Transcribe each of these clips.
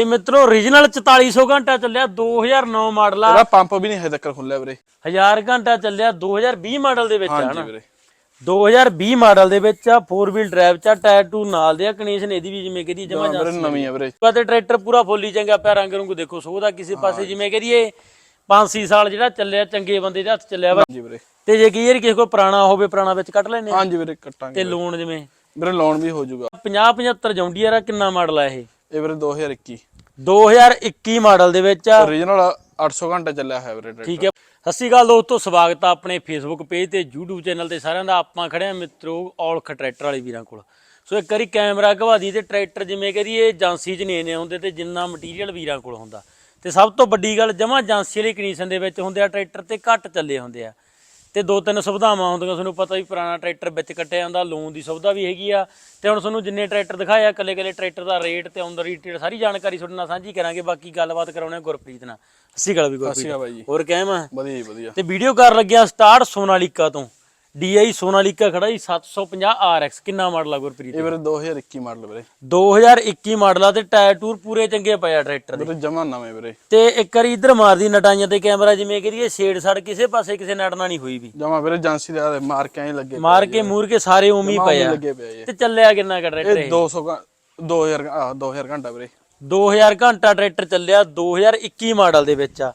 ਇਹ ਮਿੱਤਰੋ origignal 4400 ਘੰਟਾ ਚੱਲਿਆ 2009 ਮਾਡਲ ਆ। ਇਹਦਾ ਪੰਪ ਵੀ ਨਹੀਂ ਹਜੇ ਤੱਕ ਖੁੱਲਿਆ ਵੀਰੇ। 1000 ਘੰਟਾ ਚੱਲਿਆ 2020 ਮਾਡਲ ਦੇ ਵਿੱਚ ਆ ਹਾਂਜੀ ਨਾ ਵੀਰੇ। 2020 ਮਾਡਲ ਦੇ ਵਿੱਚ ਆ 4 ਵੀਲ ਡਰਾਈਵ ਚ ਟਾਇਰ ਟੂ ਨਾਲ ਦੇ ਆ ਕੰਡੀਸ਼ਨ ਇਹਦੀ ਵੀ ਜਿਵੇਂ ਕਹਦੀ ਜਮਾ ਵੀਰੇ ਨਵੀਂ ਆ ਵੀਰੇ। ਤੇ ਟਰੈਕਟਰ ਪੂਰਾ ਫੁੱਲੀ ਚੰਗਾ ਪਿਆ ਰੰਗ ਨੂੰ ਦੇਖੋ ਸੋਹ ਦਾ ਕਿਸੇ ਪਾਸੇ ਜਿਵੇਂ ਕਹਦੀਏ 5-6 ਸਾਲ ਜਿਹੜਾ ਚੱਲਿਆ ਚੰਗੇ ਬੰਦੇ ਦੇ ਹੱਥ ਚੱਲਿਆ ਵਾ। ਹਾਂਜੀ ਵੀਰੇ। ਤੇ ਜੇ ਕੀ ਯਾਰ ਕਿਸੇ ਕੋਲ ਪੁਰਾਣਾ ਹੋਵੇ ਪੁਰਾਣਾ ਵਿੱਚ ਲੈਨੇ ਆ। ਹਾਂਜੀ ਵੀਰੇ ਕੱਟਾਂਗੇ ਤੇ ਲੋਨ ਜਿਵੇਂ। ਵੀਰੇ ਲੋਨ ਵੀ ਹੋ ਜਾਊਗਾ 50-75 ਜੌਂਡੀਅਰ ਆ ਕਿੰਨਾ ਮਾਡਲ ਆ ਇਹ? ਇਹ ਵੀਰੇ 2021 2021 ਮਾਡਲ ਦੇ ਵਿੱਚ origignal 800 ਘੰਟਾ ਚੱਲਿਆ ਹੈ ਵੀਰੇ ਠੀਕ ਹੈ। ਸਤਿ ਸ਼੍ਰੀ ਅਕਾਲ ਦੋਸਤੋ ਸਵਾਗਤ ਆ ਆਪਣੇ ਫੇਸਬੁੱਕ ਪੇਜ ਤੇ YouTube ਚੈਨਲ ਤੇ ਸਾਰਿਆਂ ਦਾ। ਆਪਾਂ ਖੜੇ ਆ ਮਿੱਤਰੋ ਔਲਖ ਟਰੈਕਟਰ ਵਾਲੇ ਵੀਰਾਂ ਕੋਲ। ਸੋ ਇੱਕ ਵਾਰੀ ਕੈਮਰਾ ਘਵਾ ਦੀ ਤੇ ਟਰੈਕਟਰ ਜਿਵੇਂ ਕਰੀਏ ਏਜੰਸੀ 'ਚ ਇੰਨੇ ਹੁੰਦੇ ਤੇ ਜਿੰਨਾ ਮਟੀਰੀਅਲ ਵੀਰਾਂ ਕੋਲ ਹੁੰਦਾ। ਤੇ ਸਭ ਤੋਂ ਵੱਡੀ ਗੱਲ ਜਮਾ ਏਜੰਸੀ ਵਾਲੀ ਕੰਡੀਸ਼ਨ ਦੇ ਵਿੱਚ ਹੁੰਦੇ ਆ ਟਰੈਕਟਰ ਤੇ ਘੱਟ ਚੱਲੇ ਹੁੰਦੇ ਆ। ਤੇ ਦੋ ਤਿੰਨ ਸੁਵਿਧਾਵਾਂ ਹੁੰਦੀਆਂ ਤੁਹਾਨੂੰ ਪਤਾ ਵੀ ਪੁਰਾਣਾ ਟਰੈਕਟਰ ਵਿੱਚ ਕੱਟਿਆ ਜਾਂਦਾ ਲੋਨ ਦੀ ਸੁਵਿਧਾ ਵੀ ਹੈਗੀ ਆ। ਤੇ ਹੁਣ ਤੁਹਾਨੂੰ ਜਿੰਨੇ ਟਰੈਕਟਰ ਦਿਖਾਏ ਆ ਕੱਲੇ ਕੱਲੇ ਟਰੈਕਟਰ ਦਾ ਰੇਟ ਤੇ ਔਨ ਦਾ ਰੀਟੇਲ ਸਾਰੀ ਜਾਣਕਾਰੀ ਤੁਹਾਡੇ ਨਾਲ ਸਾਂਝੀ ਕਰਾਂਗੇ ਬਾਕੀ ਗੱਲਬਾਤ ਕਰਾਉਣੇ ਗੁਰਪ੍ਰੀਤ ਨਾਲ। ਅਸੀਂ ਗੱਲ ਵੀ ਗੁਰਪ੍ਰੀਤ। ਹੋਰ ਕਹਿਮ ਆ? ਵਧੀਆ ਵਧੀਆ। ਤੇ ਵੀਡੀਓ ਕਰ ਲੱਗਿਆ ਸਟਾਰਟ ਸੋਨਾਲੀਕਾ ਤੋਂ। DI ਸੋਨਾਲੀਕਾ ਖੜਾ ਜੀ 750 RX ਕਿੰਨਾ ਮਾਡਲ ਆ ਗੁਰਪ੍ਰੀਤ? ਇਹ ਵੀਰੇ 2021 ਮਾਡਲ ਵੀਰੇ। 2021 ਮਾਡਲ ਆ ਤੇ ਟਾਇਰ ਟੂਰ ਪੂਰੇ ਚੰਗੇ ਪਏ ਆ ਟਰੈਕਟਰ ਦੇ। ਵੀਰੇ ਜਮਾ ਨਵੇਂ ਵੀਰੇ। ਤੇ ਇੱਕ ਵਾਰੀ ਇੱਧਰ ਮਾਰਦੀ ਨਟਾਈਆਂ ਤੇ ਕੈਮਰਾ ਜਿਵੇਂ ਕਰੀਏ ਛੇੜ ਛੜ ਕਿਸੇ ਪਾਸੇ ਕਿਸੇ ਨਟਣਾ ਨਹੀਂ ਹੋਈ ਵੀ। ਜਮਾ ਵੀਰੇ ਏਜੰਸੀ ਦੇ ਮਾਰ ਕੇ ਐਂ ਲੱਗੇ ਮਾਰ ਕੇ ਮੂਰ ਕੇ ਸਾਰੇ ਉਮੀ ਪਏ ਆ। ਲੱਗੇ ਤੇ ਚੱਲਿਆ ਕਿੰਨਾ ਕਾ ਟਰੈਕਟਰ ਇਹ ਇਹ? 200 ਘੰ- 2000 ਆ 2000 ਘੰਟਾ ਵੀਰੇ। 2000 ਘੰਟਾ ਟਰੈਕਟਰ ਚੱਲਿਆ 2021 ਮਾਡਲ ਦੇ ਵਿੱਚ ਆ।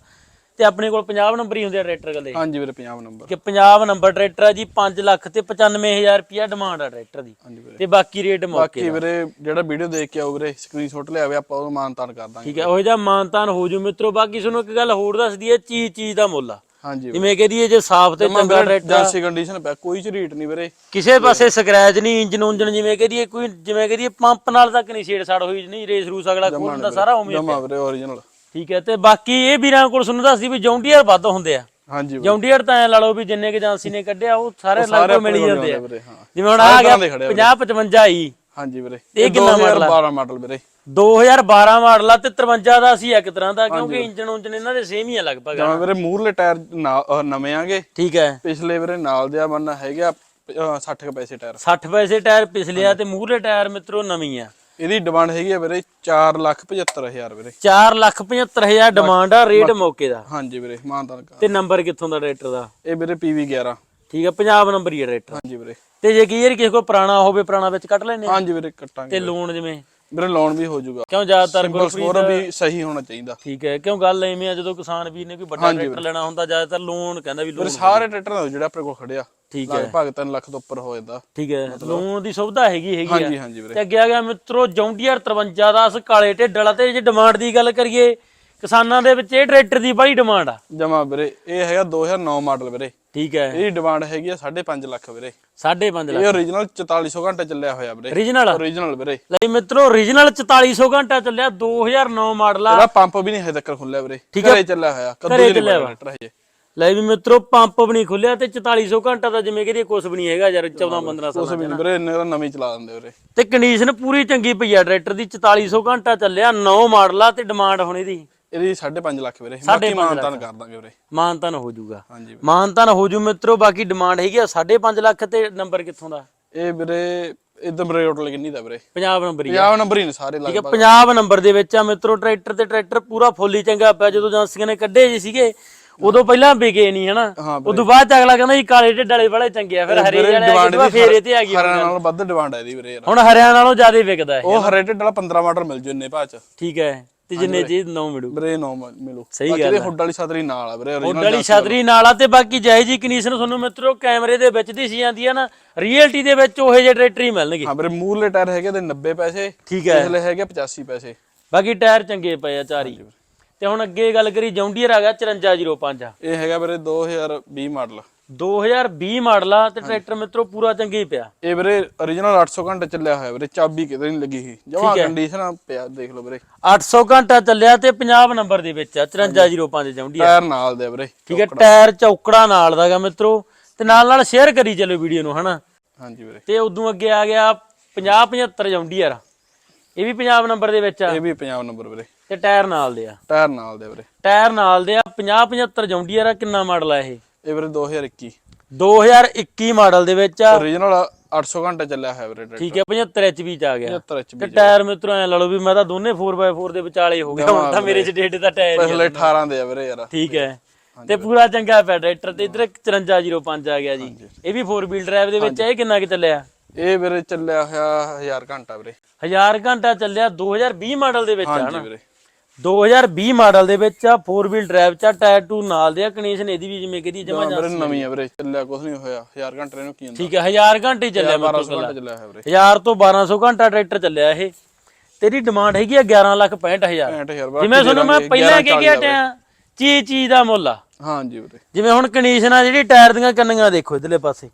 ਤੇ ਆਪਣੇ ਕੋਲ 50 ਨੰਬਰ ਹੀ ਹੁੰਦੇ ਆ ਟਰੈਕਟਰ ਗੱਲੇ। ਹਾਂਜੀ ਵੀਰੇ 50 ਨੰਬਰ। ਕਿ 50 ਨੰਬਰ ਟਰੈਕਟਰ ਆ ਜੀ 5 ਲੱਖ ਤੇ 95000 ਰੁਪਿਆ ਡਿਮਾਂਡ ਆ ਟਰੈਕਟਰ ਦੀ। ਹਾਂਜੀ ਵੀਰੇ। ਤੇ ਬਾਕੀ ਰੇਟ ਮੌਕੇ ਬਾਕੀ ਵੀਰੇ ਜਿਹੜਾ ਵੀਡੀਓ ਦੇਖ ਕੇ ਆਓ ਵੀਰੇ ਸਕਰੀਨਸ਼ਾਟ ਲਿਆਵੇ ਆਪਾਂ ਉਹ ਮਾਨਤਾਨ ਕਰ ਦਾਂਗੇ। ਠੀਕ ਹੈ ਉਹ ਜਿਹਾ ਮਾਨਤਾਨ ਹੋ ਜੂ ਮਿੱਤਰੋ। ਬਾਕੀ ਤੁਹਾਨੂੰ ਇੱਕ ਗੱਲ ਹੋਰ ਦੱਸਦੀ ਹੈ ਚੀਜ਼ ਚੀਜ਼ ਦਾ ਮੁੱਲ ਆ। ਹਾਂਜੀ ਜਿਵੇਂ ਕਹਦੀਏ ਜੇ ਸਾਫ਼ ਤੇ ਚੰਗਾ ਟਰੈਕਟਰ ਏਜੰਸੀ ਕੰਡੀਸ਼ਨ ਪਿਆ ਕੋਈ ਝਰੀਟ ਨਹੀਂ ਵੀਰੇ। ਕਿਸੇ ਪਾਸੇ ਸਕ੍ਰੈਚ ਨਹੀਂ ਇੰਜਨ ਉਂਜਨ ਜਿਵੇਂ ਕਹਦੀਏ ਕੋਈ ਜਿਵੇਂ ਕਹਦੀਏ ਪੰਪ ਨਾਲ ਤੱਕ ਨਹੀਂ ਛੇੜ ਛਾੜ ਹੋਈ ਨਹੀਂ ਰੇਸ ਰੂਸ ਅਗਲਾ ਖੋਲਣ ਦਾ ਸਾਰਾ ਉਵੇਂ ਜਮਾ ਵੀਰੇ origignal ਠੀਕ ਹੈ ਤੇ ਬਾਕੀ ਇਹ ਵੀਰਾਂ ਕੋਲ ਤੁਹਾਨੂੰ ਦੱਸਦੀ ਵੀ ਜੌਂਡੀਅਰ ਵੱਧ ਹੁੰਦੇ ਆ। ਹਾਂਜੀ ਜੌਂਡੀਅਰ ਤਾਂ ਐ ਲਾ ਲਓ ਵੀ ਜਿੰਨੇ ਕਿ ਏਜੰਸੀ ਨੇ ਕੱਢਿਆ ਉਹ ਸਾਰੇ ਲਗਭਗ ਮਿਲ ਹੀ ਜਾਂਦੇ ਆ। ਵੀਰੇ ਹਾਂ। ਜਿਵੇਂ ਹੁਣ ਆ ਗਿਆ ਦੇ ਖੜੇ 50 55 ਆਈ ਹਾਂਜੀ ਵੀਰੇ। ਇਹ ਕਿੰਨਾ ਮਾਡਲ ਆ? 12 ਮਾਡਲ ਵੀਰੇ। 2012 ਮਾਡਲ ਆ ਤੇ 53 ਦਾ ਸੀ ਇੱਕ ਤਰ੍ਹਾਂ ਦਾ ਕਿਉਂਕਿ ਇੰਜਨ ਉਂਜਨ ਇਹਨਾਂ ਦੇ ਸੇਮ ਹੀ ਆ ਲਗਭਗ। ਜਮਾ ਵੀਰੇ ਮੂਰਲੇ ਟਾਇਰ ਨਾ- ਅਹ ਨਵੇਂ ਆਗੇ। ਠੀਕ ਹੈ। ਪਿਛਲੇ ਵੀਰੇ ਨਾਲ ਦੇ ਆ ਬੰਨਾ ਹੈਗੇ ਆ, ਅਹ 60 ਕੁ ਪੈਸੇ ਟਾਇਰ। 60 ਪੈਸੇ ਟਾਇਰ ਪਿਛਲੇ ਆ ਤੇ ਮੂਹਰੇ ਟਾਇਰ ਮਿੱਤਰੋ ਨਵੀਂ ਆ। ਇਹਦੀ ਡਿਮਾਂਡ ਹੈਗੀ ਆ ਵੀਰੇ 4 ਲੱਖ 75000 ਵੀਰੇ। 4 ਲੱਖ 75000 ਡਿਮਾਂਡ ਆ ਰੇਟ ਮੌਕੇ ਦਾ। ਹਾਂਜੀ ਵੀਰੇ ਮਾਨਤਾਨ ਕਰ ਤੇ ਨੰਬਰ ਕਿੱਥੋਂ ਦਾ ਟਰੈਕਟਰ ਦਾ? ਇਹ ਵੀਰੇ PV 11 ਠੀਕ ਆ ਪੰਜਾਬ ਨੰਬਰ ਹੀ ਆ ਟਰੈਕਟਰ ਹਾਂਜੀ ਵੀਰੇ। ਤੇ ਜੇ ਕੀ ਯਾਰ ਕਿਸੇ ਕੋਲ ਪੁਰਾਣਾ ਹੋਵੇ ਪੁਰਾਣਾ ਵਿੱਚ ਲੈਨੇ ਆ। ਹਾਂਜੀ ਵੀਰੇ ਕੱਟਾਂਗੇ ਤੇ ਲੋਨ ਜਿਵੇਂ? ਵੀਰੇ ਲੋਨ ਵੀ ਹੋ ਜਾਊਗਾ। ਕਿਉਂ ਜ਼ਿਆਦਾਤਰ ਗੁਰਪ੍ਰੀਤ? ਸਕੋਰ ਵੀ ਸਹੀ ਹੋਣਾ ਚਾਹੀਦਾ। ਠੀਕ ਹੈ ਕਿਉਂ ਗੱਲ ਐਵੇਂ ਆ ਜਦੋਂ ਕਿਸਾਨ ਵੀਰ ਨੇ ਕੋਈ ਵੱਡਾ ਟਰੈਕਟਰ ਲੈਣਾ ਹੁੰਦਾ ਜ਼ਿਆਦਾਤਰ ਲੋਨ ਕਹਿੰਦਾ ਵੀ ਲੋਨ ਸਾਰੇ ਟਰੈਕਟਰ ਦਾ ਜਿਹੜਾ ਆਪਣੇ ਕੋਲ ਖੜਿਆ। ਠੀਕ ਹੈ। ਲਗਭਗ 3 ਲੱਖ ਤੋਂ ਉੱਪਰ ਹੋ ਜਾਂਦਾ ਠੀਕ ਹੈ। ਲੋਨ ਦੀ ਸੁਵਿਧਾ ਹੈਗੀ ਹੈਗੀ ਹਾਂਜੀ ਹਾਂਜੀ ਵੀਰੇ। ਤੇ ਅੱਗੇ ਆ ਗਿਆ ਮਿੱਤਰੋ ਜੌਂਡੀਅਰ 53 ਦਾ ਅਸ ਕਾਲੇ ਢਿੱਡ ਵਾਲਾ। ਤੇ ਜੇ ਡਿਮਾਂਡ ਦੀ ਗੱਲ ਕਰੀਏ ਕਿਸਾਨਾਂ ਦੇ ਵਿੱਚ ਇਹ ਟਰੈਕਟਰ ਦੀ ਬੜੀ ਡਿਮਾਂਡ ਆ। ਜਮਾ ਵੀਰੇ ਇਹ ਹੈਗਾ 2009 ਮਾਡਲ ਵੀਰੇ। ਠੀਕ ਹੈ। ਇਹਦੀ ਡਿਮਾਂਡ ਹੈਗੀ ਆ 5.5 ਲੱਖ ਵੀਰੇ। 5.5 ਲੱਖ। ਇਹ origignal 4400 ਘੰਟੇ ਚੱਲਿਆ ਹੋਇਆ ਵੀਰੇ। Origignal origignal ਵੀਰੇ। ਲਈ ਮਿੱਤਰੋ origignal 4400 ਘੰਟਾ ਚੱਲਿਆ 2009 ਮਾਡਲ ਆ। ਇਹਦਾ ਪੰਪ ਵੀ ਨਹੀਂ ਹਜੇ ਤੱਕ ਖੁੱਲਿਆ ਵੀਰੇ। ਘਰੇ ਚੱਲਿਆ ਹੋਇਆ ਕਦੋਂ ਵਾ। ਟਰੈਕਟਰ ਹਜੇ। ਲੈ ਵੀ ਮਿੱਤਰੋ ਪੰਪ ਵੀ ਨਹੀਂ ਖੁੱਲਿਆ ਤੇ 4400 ਘੰਟਾ ਦਾ ਜਿਵੇਂ ਕਿ ਕੁਝ ਵੀ ਨਹੀਂ ਹੈਗਾ ਯਾਰ 14 15 ਉਸ ਸਾਲ ਵੀ ਨੀ। ਵੀਰੇ ਇੰਨੇ ਤਾਂ ਨਵੀਂ ਚਲਾ ਦਿੰਦੇ ਵੀਰੇ। ਤੇ ਕੰਡੀਸ਼ਨ ਪੂਰੀ ਚੰਗੀ ਪਈ ਆ ਟਰੈਕਟਰ ਦੀ 4400 ਘੰਟਾ ਚੱਲਿਆ 9 ਮਾਡਲ ਆ ਤੇ ਡਿਮਾਂਡ ਹੁਣ ਇਹਦੀ ਇਹਦੀ 5.5 ਲੱਖ ਵੀਰੇ ਬਾਕੀ ਮਾਨਤਾਨ ਕਰ ਦਾਂਗੇ ਵੀਰੇ। ਮਾਨਤਨ ਹੋ ਜਾਊਗਾ। ਹਾਂਜੀ। ਮਾਨਤਨ ਹੋ ਜੂ ਮਿੱਤਰੋ ਬਾਕੀ ਡਿਮਾਂਡ ਹੈਗੀ ਆ 5.5 ਲੱਖ ਤੇ ਨੰਬਰ ਕਿੱਥੋਂ ਦਾ? ਇਹ ਵੀਰੇ ਇਦਾਂ ਬਰੇ ਹੋਟਲ ਕਿੰਨੀ ਦਾ ਵੀਰੇ? ਪੰਜਾਬ ਨੰਬਰ ਹੀ ਆ। 50 ਨੰਬਰ ਹੀ ਨੇ ਸਾਰੇ ਠੀਕ ਹੈ ਲਗਭਗ। ਪੰਜਾਬ ਨੰਬਰ ਦੇ ਵਿੱਚ ਆ ਮਿੱਤਰੋ ਟਰੈਕਟਰ ਤੇ ਟਰੈਕਟਰ ਪੂਰਾ ਫੁੱਲੀ ਚੰਗਾ ਪਿਆ ਜਦੋਂ ਏਜੰਸੀਆਂ ਨੇ ਕੱਢੇ ਜੀ ਸੀਗੇ ਉਦੋਂ ਪਹਿਲਾਂ ਵਿਕੇ ਨਹੀਂ ਹਨਾ? ਹਾਂ ਉਦੋਂ ਬਾਅਦ ਚ ਅਗਲਾ ਕਹਿੰਦਾ ਜੀ ਕਾਲੇ ਢਿੱਡ ਵਾਲੇ ਬੜੇ ਚੰਗੇ ਆ। ਫਿਰ ਹਰੇ ਵਾਲੇ ਆ ਫੇਰ ਇਹ ਤੇ ਆ ਗਈ ਹਰਿਆਣਾ ਨਾਲੋਂ ਵੱਧ ਡਿਮਾਂਡ ਹੈ ਇਹਦੀ ਵੀਰੇ ਹੁਣ ਹਰਿਆਣਾ ਨਾਲੋਂ ਜ਼ਿਆਦਾ ਵਿਕਦਾ ਹੈ ਉਹ ਹਰੇ ਢਿੱਡ ਵਾਲਾ 15 ਮਾਡਲ ਮਿਲ ਜੂ ਇੰਨੇ ਭਾਅ ਚ। ਠੀਕ ਹੈ ਤੇ ਜਿੰਨੇ ਚੀਜ਼ ਨੌ ਮਿਲੂ। ਵੀਰੇ ਨੋ ਮਿਲੂ। ਸਹੀ ਬਾਕੀ ਇਹਦੇ ਹੁੱਡ ਵਾਲੀ ਛਤਰੀ ਨਾਲ ਆ ਵੀਰੇ original ਡਲੀ ਛਤਰੀ ਨਾਲ ਆ ਤੇ ਬਾਕੀ ਜੈ ਜੀ ਕੰਡੀਸ਼ਨ ਤੁਹਾਨੂੰ ਮਿੱਤਰੋ ਕੈਮਰੇ ਦੇ ਵਿੱਚ ਦਿਸੀ ਜਾਂਦੀ ਆ ਨਾ ਰੀਅਲਟੀ ਦੇ ਵਿੱਚ ਉਹੇ ਜਿਹੇ ਟਰੈਕਟਰ ਹੀ ਮਿਲਣਗੇ। ਹਾਂ ਵੀਰੇ ਮੂਰਲੇ ਟਾਇਰ ਹੈਗੇ ਤੇ 90 ਪੈਸੇ ਠੀਕ ਹੈ। ਪਿਛਲੇ ਹੈਗੇ 85 ਪੈਸੇ। ਬਾਕੀ ਟਾਇਰ ਚੰਗੇ ਪਏ ਆ ਚਾਰੀ ਤੇ ਹੁਣ ਅੱਗੇ ਗੱਲ ਕਰੀ ਜੌਂਡੀਅਰ ਆ ਗਿਆ 5405 ਇਹ ਹੈਗਾ ਵੀਰੇ 2020 ਮਾਡਲ। 2020 ਮਾਡਲ ਆ ਤੇ ਟਰੈਕਟਰ ਮਿੱਤਰੋ ਪੂਰਾ ਚੰਗੇ ਹੀ ਪਿਆ। ਇਹ ਵੀਰੇ origignal 800 ਘੰਟੇ ਚੱਲਿਆ ਹੋਇਆ ਵੀਰੇ ਚਾਬੀ ਕਿਤੇ ਨਹੀਂ ਲੱਗੀ ਸੀ। ਜਮਾ ਕੰਡੀਸ਼ਨ ਪਿਆ ਦੇਖ ਲਓ ਵੀਰੇ। 800 ਘੰਟਾ ਚੱਲਿਆ ਤੇ 50 ਨੰਬਰ ਦੇ ਵਿੱਚ ਆ 5405 ਜੌਂਡੀਅਰ। ਟਾਇਰ ਨਾਲ ਦੇ ਵੀਰੇ ਠੀਕ ਹੈ ਟਾਇਰ ਚੌਕੜਾ ਨਾਲ ਦਾਗਾ ਮਿੱਤਰੋ। ਤੇ ਨਾਲ ਨਾਲ ਸ਼ੇਅਰ ਕਰੀ ਚੱਲੋ ਵੀਡੀਓ ਨੂੰ ਹਨਾ? ਹਾਂਜੀ ਵੀਰੇ। ਤੇ ਉਦੋਂ ਅੱਗੇ ਆ ਗਿਆ 50 75 ਜੌਂਡੀਅਰ। ਇਹ ਵੀ ਪੰਜਾਬ ਨੰਬਰ ਦੇ ਵਿੱਚ ਆ। ਇਹ ਵੀ 50 ਨੰਬਰ ਵੀਰੇ। ਤੇ ਟਾਇਰ ਨਾਲ ਦੇ ਆ। ਟਾਇਰ ਨਾਲ ਦੇ ਵੀਰੇ। ਟਾਇਰ ਨਾਲ ਦੇ ਆ 50 75 ਜੌਂਡੀਅਰ ਆ ਕਿੰਨਾ ਮਾਡਲ ਆ ਇਹ? ਇਹ ਵੀਰੇ 2021 2021 ਮਾਡਲ ਦੇ ਵਿੱਚ ਆ। Origignal 800 ਘੰਟੇ ਚੱਲਿਆ ਹੋਇਆ ਵੀਰੇ ਟਰੈਕਟਰ ਠੀਕ ਹੈ 75 ਐਚਪੀ ਚ ਆ ਗਿਆ। 75 ਤੇ HP ਟਾਇਰ ਮਿੱਤਰੋ ਐ ਲਾ ਲਓ ਵੀ ਮੈਂ ਤਾਂ ਦੋਨੇ 4x4 ਦੇ ਵਿਚਾਲੇ ਹੋ ਗਿਆ ਹੁਣ ਤਾਂ ਮੇਰੇ ਚ ਡੇਢ ਦਾ ਟਾਇਰ ਹੀ। ਪਿਛਲੇ 18 ਦੇ ਆ ਵੀਰੇ ਯਾਰ। ਠੀਕ ਹੈ। ਤੇ ਪੂਰਾ ਚੰਗਾ ਪਿਆ ਟਰੈਕਟਰ ਤੇ ਇਧਰ 5405 ਆ ਗਿਆ ਜੀ। ਇਹ ਵੀ 4 ਵੀਲ ਡਰਾਈਵ ਦੇ ਵਿੱਚ ਇਹ ਕਿੰਨਾ ਕਿ ਚੱਲਿਆ? ਇਹ ਵੀਰੇ ਚੱਲਿਆ ਹੋਇਆ 1000 ਘੰਟਾ ਵੀਰੇ। 1000 ਘੰਟਾ ਚੱਲਿਆ 2020 ਮਾਡਲ ਦੇ ਵਿੱਚ ਆ ਨਾ। ਵੀਰੇ। 2020 ਮਾਡਲ ਦੇ ਵਿੱਚ ਆ 4 ਵੀਲ ਡਰਾਈਵ ਚ ਟਾਇਰ ਟੂ ਨਾਲ ਦੇ ਆ ਕੰਡੀਸ਼ਨ ਇਹਦੀ ਵੀ ਜਿਵੇਂ ਕਹਦੀ ਜਮਾ ਹਾਂ ਵੀਰੇ ਨਵੀਂ ਆ ਵੀਰੇ ਚੱਲਿਆ ਕੁਝ ਨਹੀਂ ਹੋਇਆ। 1000 ਘੰਟੇ ਨੂੰ ਕੀ ਹੁੰਦਾ? ਠੀਕ ਹੈ 1000 ਘੰਟੇ ਚੱਲਿਆ 1200 ਘੰਟੇ ਚੱਲਿਆ ਵੀਰੇ। 1000 ਤੋਂ 1200 ਘੰਟਾ ਟਰੈਕਟਰ ਚੱਲਿਆ ਇਹ। ਤੇਰੀ ਡਿਮਾਂਡ ਹੈਗੀ ਆ 11 ਲੱਖ 65000 65000 ਜਿਵੇਂ ਤੁਹਾਨੂੰ ਮੈਂ ਪਹਿਲਾਂ ਕਹਿ ਕੇ ਹਟਿਆ ਚੀਜ਼ ਚੀਜ਼ ਦਾ ਮੁੱਲ ਆ। ਹਾਂਜੀ ਵੀਰੇ। ਜਿਵੇਂ ਹੁਣ ਕੰਡੀਸ਼ਨ ਆ ਜਿਹੜੀ ਟਾਇਰ ਦੀਆਂ ਕੰਨੀਆਂ ਦੇਖੋ ਇਧਰਲੇ ਪਾਸੇ।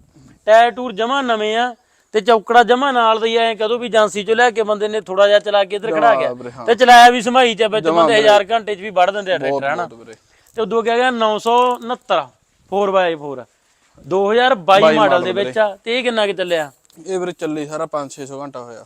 ਟਾਇਰ ਟੂਰ ਜਮਾ ਨਵੇਂ ਆ ਤੇ ਚੌਕੜਾ ਜਮਾ ਨਾਲ ਦੀ ਐ ਕਦੋਂ ਵੀ ਏਜੰਸੀ ਚੋਂ ਲੈ ਕੇ ਬੰਦੇ ਨੇ ਥੋੜਾ ਜਿਹਾ ਚਲਾ ਕੇ ਇਧਰ ਖੜਾ ਗਿਆ। ਹਾਂ। ਤੇ ਚਲਾਇਆ ਵੀ ਸਮਾਈ ਚ ਵਿੱਚ ਬੰਦੇ 1000 ਘੰਟੇ ਚ ਵੀ ਵੜ ਦਿੰਦੇ ਆ ਟਰੈਕਟਰ ਹਨਾ? ਬਹੁਤ ਵੀਰੇ ਤੇ ਉਦੋਂ ਕਿਹਾ ਗਿਆ 969 4x4 2022 ਮਾਡਲ ਦੇ ਵਿੱਚ ਆ ਤੇ ਇਹ ਕਿੰਨਾ ਕਿ ਚੱਲਿਆ? ਇਹ ਵੀਰੇ ਚੱਲੀ ਸਾਰਾ 5-600 ਘੰਟਾ ਹੋਇਆ।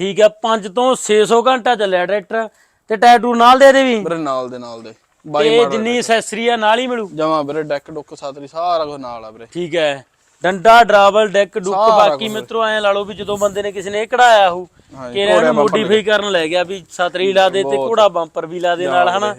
ਠੀਕ ਹੈ 5 ਤੋਂ 600 ਘੰਟਾ ਚੱਲਿਆ ਟਰੈਕਟਰ ਤੇ ਟਾਇਰ ਟੂਰ ਨਾਲ ਦੇ ਦੇ ਵੀ? ਵੀਰੇ ਨਾਲ ਦੇ ਨਾਲ ਦੇ। ਤੇ ਬਾਈ ਜਿੰਨੀ ਐਕਸੈਸਰੀ ਆ ਨਾਲ ਹੀ ਮਿਲੂ? ਜਮਾ ਵੀਰੇ ਡੈਕ ਡੁੱਕ ਸਾਤਰੀ ਸਾਰਾ ਕੁਝ ਨਾਲ ਆ ਵੀਰੇ। ਠੀਕ ਹੈ। ਡੰਡਾ ਡਰਾਵਲ ਡੈਕ ਡੁੱਕ ਬਾਕੀ ਮਿੱਤਰੋ ਐ ਲਾ ਲਓ ਵੀ ਜਦੋਂ ਬੰਦੇ ਨੇ ਕਿਸੇ ਨੇ ਇਹ ਕਢਾਇਆ ਹੋ ਕਿ ਇਹਨੂੰ ਮੋਡੀਫਾਈ ਕਰਨ ਲੈ ਗਿਆ ਵੀ ਛਤਰੀ ਲਾ ਦੇ ਤੇ ਘੋੜਾ ਬੰਪਰ ਵੀ ਲਾ ਦੇ ਨਾਲ ਹਨਾ?